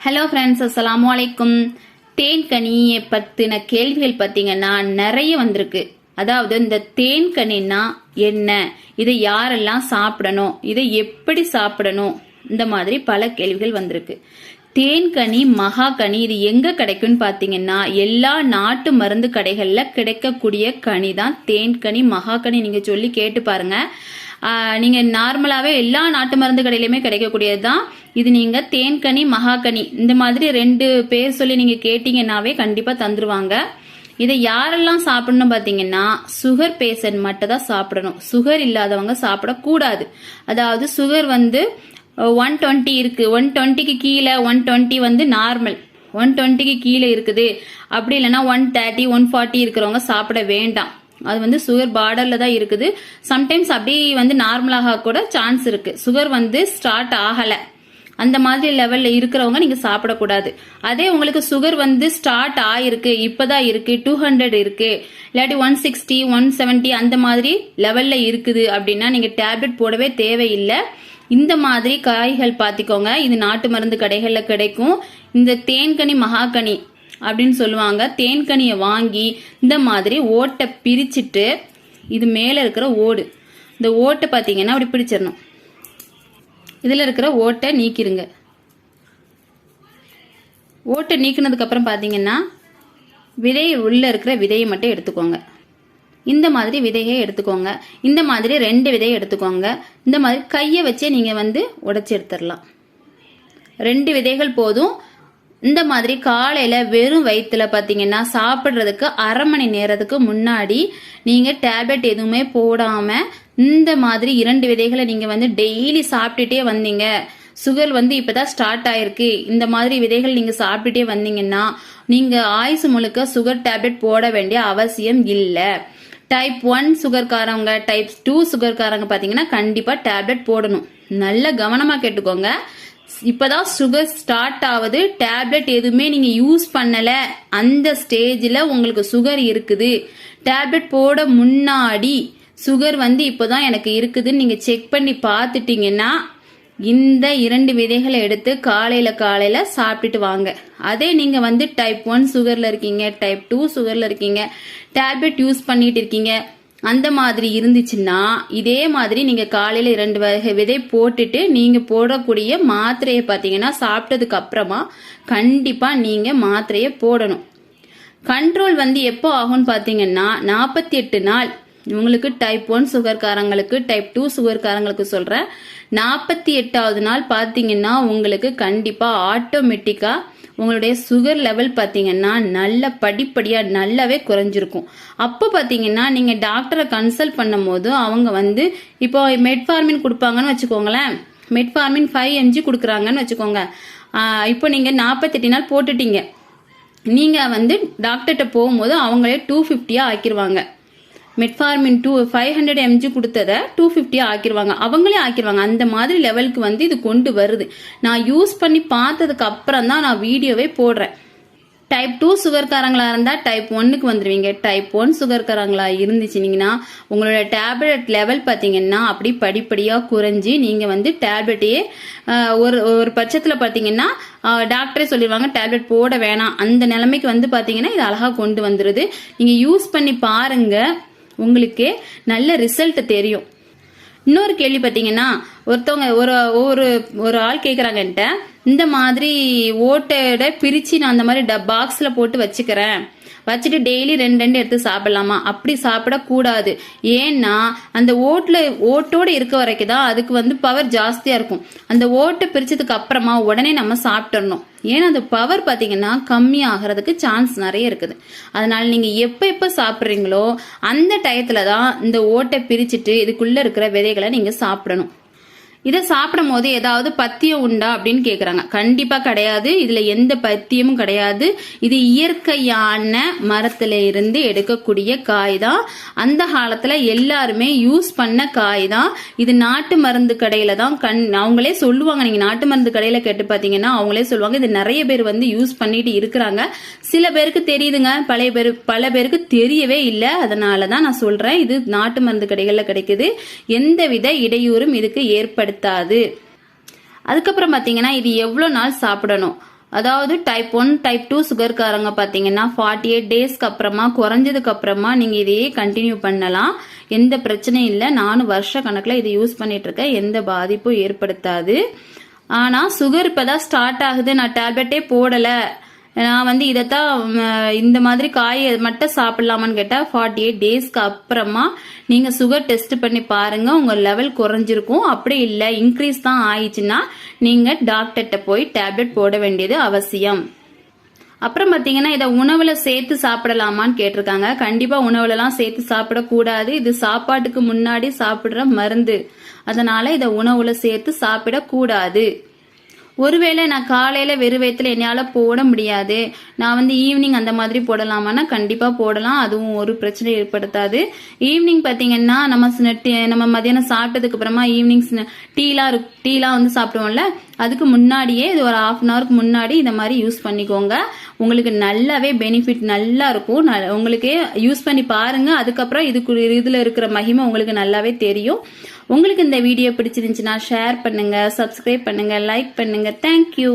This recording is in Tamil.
ஹலோ ஃப்ரெண்ட்ஸ் அஸ்லாம் அலைக்கும் தேன்கனியை பற்றின கேள்விகள் பார்த்தீங்கன்னா நிறைய வந்திருக்கு. அதாவது இந்த தேன்கனின்னா என்ன? இதை யாரெல்லாம் சாப்பிடணும்? இதை எப்படி சாப்பிடணும்? இந்த மாதிரி பல கேள்விகள் வந்திருக்கு. தேன்கனி மகாகனி இது எங்க கிடைக்கும்னு பார்த்தீங்கன்னா எல்லா நாட்டு மருந்து கடைகள்ல கிடைக்கக்கூடிய கனி தான் தேன்கனி மகாகனி நீங்க சொல்லி கேட்டு பாருங்க. நீங்கள் நார்மலாகவே எல்லா நாட்டு மருந்து கடையிலையுமே கிடைக்கக்கூடியது தான் இது நீங்கள் தேன்கனி மகாகனி இந்த மாதிரி ரெண்டு பேர் சொல்லி நீங்கள் கேட்டிங்கன்னாவே கண்டிப்பாக தந்துருவாங்க. இதை யாரெல்லாம் சாப்பிடணும் பார்த்தீங்கன்னா சுகர் பேஷண்ட் மட்டும் தான் சாப்பிடணும். சுகர் இல்லாதவங்க சாப்பிடக்கூடாது. அதாவது சுகர் வந்து ஒன் டுவெண்ட்டி இருக்குது ஒன் டுவெண்ட்டிக்கு கீழே ஒன் டுவெண்ட்டி வந்து நார்மல் ஒன் டுவெண்ட்டிக்கு கீழே இருக்குது. அப்படி இல்லைன்னா ஒன் தேர்ட்டி ஒன் ஃபார்ட்டி இருக்கிறவங்க சாப்பிட வேண்டாம். அது வந்து சுகர் பார்டரில் தான் இருக்குது. சம்டைம்ஸ் அப்படி வந்து நார்மலாக கூட சான்ஸ் இருக்கு. சுகர் வந்து ஸ்டார்ட் ஆகலை. அந்த மாதிரி லெவல்ல இருக்கிறவங்க நீங்க சாப்பிடக்கூடாது. அதே உங்களுக்கு சுகர் வந்து ஸ்டார்ட் ஆயிருக்கு. இப்பதான் இருக்கு. டூ ஹண்ட்ரட் இருக்கு. இல்லாட்டி ஒன் சிக்ஸ்டி ஒன் செவன்டி அந்த மாதிரி லெவல்ல இருக்குது அப்படின்னா நீங்க டேப்லெட் போடவே தேவையில்லை. இந்த மாதிரி காய்கள் பார்த்திக்கோங்க இது நாட்டு மருந்து கடைகள்ல கிடைக்கும். இந்த தேன்கனி மகாகனி அப்படின்னு சொல்லுவாங்க. தேன்கனியை வாங்கி இந்த மாதிரி ஓட்டை பிரிச்சுட்டு இது மேலே இருக்கிற ஓடு. இந்த ஓட்டை பார்த்தீங்கன்னா அப்படி பிடிச்சிடணும் இதில் இருக்கிற ஓட்டை நீக்கிருங்க. ஓட்டை நீக்கினதுக்கப்புறம் பார்த்தீங்கன்னா விதை உள்ளே இருக்கிற விதையை மட்டும் எடுத்துக்கோங்க. இந்த மாதிரி விதையை எடுத்துக்கோங்க. இந்த மாதிரி ரெண்டு விதையை எடுத்துக்கோங்க. இந்த மாதிரி கையை வச்சே நீங்கள் வந்து உடைச்சி எடுத்துடலாம். ரெண்டு விதைகள் போதும். இந்த மாதிரி காலையில் வெறும் வயிற்றுல பார்த்தீங்கன்னா சாப்பிட்றதுக்கு அரை மணி நேரத்துக்கு முன்னாடி நீங்கள் டேப்லெட் எதுவுமே போடாமல் இந்த மாதிரி இரண்டு விதைகளை நீங்கள் வந்து டெய்லி சாப்பிட்டுட்டே வந்தீங்க. சுகர் வந்து இப்பதான் ஸ்டார்ட் ஆயிருக்கு. இந்த மாதிரி விதைகள் நீங்க சாப்பிட்டுட்டே வந்தீங்கன்னா நீங்க ஆயுசு முழுக்க சுகர் டேப்லெட் போட வேண்டிய அவசியம் இல்லை. டைப் ஒன் சுகர்காரவங்க டைப் டூ சுகர்காரங்க பார்த்தீங்கன்னா கண்டிப்பாக டேப்லெட் போடணும். நல்ல கவனமாக கேட்டுக்கோங்க. இப்பதான் சுகர் ஸ்டார்ட் ஆகுது. டேப்லெட் எதுவுமே நீங்க யூஸ் பண்ணல. அந்த ஸ்டேஜில் உங்களுக்கு சுகர் இருக்குது. டேப்லெட் போட முன்னாடி சுகர் வந்து இப்போதான் எனக்கு இருக்குதுன்னு நீங்க செக் பண்ணி பார்த்துட்டீங்கன்னா இந்த இரண்டு விதைகளை எடுத்து காலையில காலையில சாப்பிட்டுட்டு வாங்க. அதே நீங்க வந்து டைப் ஒன் சுகர்ல இருக்கீங்க டைப் டூ சுகர்ல இருக்கீங்க டேப்லெட் யூஸ் பண்ணிட்டு இருக்கீங்க. அந்த மாதிரி இருந்துச்சுன்னா இதே மாதிரி நீங்க காலையில இரண்டு வகை விதை போட்டுட்டு நீங்க போடக்கூடிய மாத்திரையை பார்த்தீங்கன்னா சாப்பிட்டதுக்கு அப்புறமா கண்டிப்பா நீங்க மாத்திரையை போடணும். கண்ட்ரோல் வந்து எப்போ ஆகும்னு பார்த்தீங்கன்னா நாற்பத்தி எட்டு நாள் உங்களுக்கு டைப் ஒன் சுகர்காரங்களுக்கு டைப் டூ சுகர்காரங்களுக்கு சொல்கிறேன் நாற்பத்தி எட்டாவது நாள் பார்த்தீங்கன்னா உங்களுக்கு கண்டிப்பாக ஆட்டோமேட்டிக்காக உங்களுடைய சுகர் லெவல் பார்த்தீங்கன்னா நல்ல படிப்படியாக நல்லாவே குறைஞ்சிருக்கும். அப்போ பார்த்தீங்கன்னா நீங்கள் டாக்டரை கன்சல்ட் பண்ணும்போது அவங்க வந்து இப்போ மெட்ஃபார்மின் கொடுப்பாங்கன்னு வச்சுக்கோங்களேன். மெட்ஃபார்மின் ஃபைவ் எம்ஜி கொடுக்குறாங்கன்னு வச்சுக்கோங்க. இப்போ நீங்கள் நாற்பத்தெட்டு நாள் போட்டுட்டீங்க. நீங்கள் வந்து டாக்டர்கிட்ட போகும்போது அவங்களே டூ ஃபிஃப்டியாக ஆக்கிடுவாங்க metformin two five hundred MG கொடுத்ததை டூ ஃபிஃப்டியாக ஆக்கிடுவாங்க அவங்களே ஆக்கிடுவாங்க அந்த மாதிரி லெவலுக்கு வந்து இது கொண்டு வருது. நான் யூஸ் பண்ணி பார்த்ததுக்கு அப்புறம் தான் நான் வீடியோவே போடுறேன். டைப் டூ சுகர்காரங்களாக இருந்தால் டைப் ஒன்னுக்கு வந்துடுவீங்க டைப் ஒன் சுகர்காரங்களாக இருந்துச்சுனிங்கன்னா உங்களோட டேப்லெட் லெவல் பார்த்தீங்கன்னா அப்படி படிப்படியாக குறைஞ்சி நீங்கள் வந்து டேப்லெட்டையே ஒரு ஒரு பட்சத்தில் பார்த்தீங்கன்னா டாக்டரே சொல்லிடுவாங்க டேப்லெட் போட வேணாம். அந்த நிலைமைக்கு வந்து பார்த்தீங்கன்னா இது அழகாக கொண்டு வந்துடுது நீங்கள் யூஸ் பண்ணி பாருங்கள் உங்களுக்கு நல்ல ரிசல்ட் தெரியும். இன்னொரு கேள்வி பார்த்தீங்கன்னா ஒருத்தவங்க ஒரு ஒரு ஒரு ஆள் கேட்குறாங்கன்ட்ட இந்த மாதிரி ஓட்டோட பிரித்து நான் அந்த மாதிரி ட பாக்ஸில் போட்டு வச்சுக்கிறேன். வச்சுட்டு டெய்லி ரெண்டு ரெண்டு எடுத்து சாப்பிடலாமா? அப்படி சாப்பிடக்கூடாது. ஏன்னா அந்த ஓட்டில் ஓட்டோடு இருக்க வரைக்கும் தான் அதுக்கு வந்து பவர் ஜாஸ்தியாக இருக்கும். அந்த ஓட்டை பிரிச்சதுக்கு அப்புறமா உடனே நம்ம சாப்பிட்டுடணும் ஏன்னா அந்த பவர் பார்த்தீங்கன்னா கம்மி ஆகிறதுக்கு சான்ஸ் நிறைய இருக்குது. அதனால நீங்கள் எப்போ எப்போ சாப்பிட்றீங்களோ அந்த டயத்தில் தான் இந்த ஓட்டை பிரிச்சுட்டு இதுக்குள்ளே இருக்கிற விதைகளை நீங்கள் சாப்பிடணும். இதை சாப்பிடும் போது ஏதாவது பத்தியம் உண்டா அப்படின்னு கேக்குறாங்க. கண்டிப்பா கிடையாது. இதுல எந்த பத்தியமும் கிடையாது. இது இயற்கையான மரத்துல இருந்து எடுக்கக்கூடிய காய் தான் அந்த காலத்துல எல்லாருமே யூஸ் பண்ண காய் தான் இது நாட்டு மருந்து கடையில தான் கண் அவங்களே சொல்லுவாங்க. நீங்க நாட்டு மருந்து கடையில கேட்டு பாத்தீங்கன்னா அவங்களே சொல்லுவாங்க. இது நிறைய பேர் வந்து யூஸ் பண்ணிட்டு இருக்கிறாங்க. சில பேருக்கு தெரியுதுங்க. பழைய பேர் பல பேருக்கு தெரியவே இல்லை. அதனால தான் நான் சொல்றேன். இது நாட்டு மருந்து கடைகள்ல கிடைக்குது. எந்தவித இடையூறும் இதுக்கு ஏற்படுத்த செலுத்தாது அதுக்கப்புறம் பார்த்தீங்கன்னா இது எவ்வளோ நாள் சாப்பிடணும்? அதாவது டைப் ஒன் டைப் டூ சுகர்காரங்க பார்த்தீங்கன்னா ஃபார்ட்டி எயிட் டேஸ்க்கு அப்புறமா குறைஞ்சதுக்கு அப்புறமா நீங்கள் இதையே கண்டினியூ பண்ணலாம். எந்த பிரச்சனையும் இல்லை. நானும் வருஷ கணக்கில் இதை யூஸ் பண்ணிட்டு இருக்கேன் எந்த பாதிப்பும் ஏற்படுத்தாது. ஆனால் சுகர் இப்போ தான் ஸ்டார்ட் ஆகுது. நான் டேப்லெட்டே போடலை. நான் வந்து இதைத்தான் இந்த மாதிரி காய் மட்டும் சாப்பிடலாமான்னு கேட்டால் ஃபார்ட்டி எயிட் டேஸ்க்கு அப்புறமா நீங்கள் சுகர் டெஸ்ட் பண்ணி பாருங்கள் உங்கள் லெவல் குறைஞ்சிருக்கும். அப்படி இல்லை இன்க்ரீஸ் தான் ஆயிடுச்சுன்னா நீங்கள் டாக்டர்கிட்ட போய் டேப்லெட் போட வேண்டியது அவசியம். அப்புறம் பார்த்தீங்கன்னா இதை உணவில் சேர்த்து சாப்பிடலாமான்னு கேட்டிருக்காங்க. கண்டிப்பாக உணவுலலாம் சேர்த்து சாப்பிடக்கூடாது. இது சாப்பாட்டுக்கு முன்னாடி சாப்பிட்ற மருந்து. அதனால இதை உணவுல சேர்த்து சாப்பிடக்கூடாது. ஒருவேளை நான் காலையில வெறும் வயிற்றுல என்னால் போட முடியாது. நான் வந்து ஈவினிங் அந்த மாதிரி போடலாமான்னா கண்டிப்பா போடலாம். அதுவும் ஒரு பிரச்சனை ஏற்படுத்தாது. ஈவினிங் பாத்தீங்கன்னா நம்ம டீ- நம்ம மதியானம் சாப்பிட்டதுக்கு அப்புறமா ஈவினிங் டீலாம் இருக்கு டீலாம் வந்து சாப்பிடுவோம்ல அதுக்கு முன்னாடியே இது ஒரு ஹாஃப் அன் ஹவருக்கு முன்னாடி இந்த மாதிரி யூஸ் பண்ணிக்கோங்க. உங்களுக்கு நல்லாவே பெனிஃபிட் நல்லா இருக்கும். ந- உங்களுக்கு யூஸ் பண்ணி பாருங்க. அதுக்கப்புறம் இதுக்கு இதுல இருக்கிற மகிமை உங்களுக்கு நல்லாவே தெரியும். உங்களுக்கு இந்த வீடியோ பிடிச்சிருந்துச்சுன்னா ஷேர் பண்ணுங்கள் சப்ஸ்கிரைப் பண்ணுங்கள் லைக் பண்ணுங்கள் தேங்க்யூ